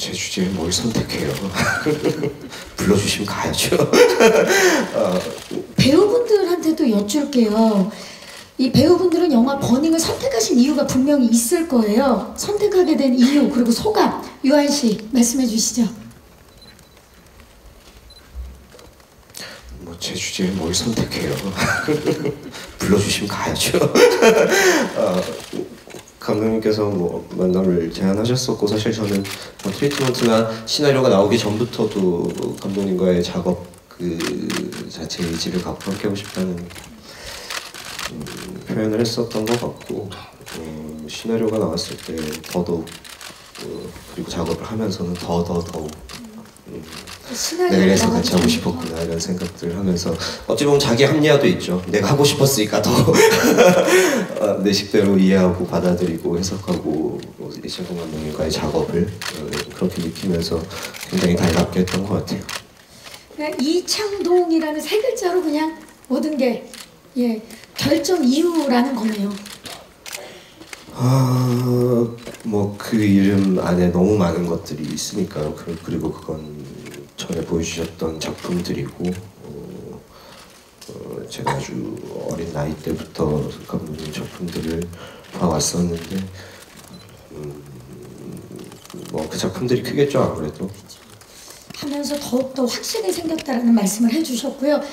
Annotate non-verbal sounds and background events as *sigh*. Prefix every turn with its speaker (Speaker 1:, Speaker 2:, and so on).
Speaker 1: 제 주제에 뭘 선택해요? *laughs* 불러주시면 가야죠. *laughs* 어,
Speaker 2: 배우분들한테도 여쭐게요. 이 배우분들은 영화 버닝을 선택하신 이유가 분명히 있을 거예요. 선택하게 된 이유 그리고 소감 유한 씨 말씀해 주시죠.
Speaker 1: 뭐 제 주제에 뭘 선택해요? *laughs* 불러주시면 가야죠. 어, 감독님께서 뭐 만남을 제안하셨었고 사실 저는 뭐 트리트먼트나 시나리오가 나오기 전부터도 감독님과의 작업 그 자체 의지를 갖고 함께하고 싶다는 음, 표현을 했었던 것 같고 어, 시나리오가 나왔을 때 더더욱 어, 그리고 작업을 하면서는 더더 더욱 음, 내가 이래서 같이 하고 싶었구나 이런 생각들을 하면서 어찌 보면 자기 합리화도 있죠. 내가 하고 싶었으니까 더 *laughs* 내 식대로 이해하고 받아들이고 해석하고 이철동 감독님과의 작업을 어, 그렇게 느끼면서 굉장히 달갑게 했던 것 같아요.
Speaker 2: 그냥 이창동이라는 세 글자로 그냥 모든 게 예, 결정 이유라는 거네요.
Speaker 1: 아, 뭐 그 이름 안에 너무 많은 것들이 있으니까요. 그- 그리고 그건 보여주셨던 작품들이고 어, 어, 제가 아주 어린 나이 때부터 감독님 작품들을 봐왔었는데 음, 뭐그 작품들이 크겠죠 아무래도.
Speaker 2: 하면서 더욱더 확신이 생겼다라는 말씀을 해주셨고요.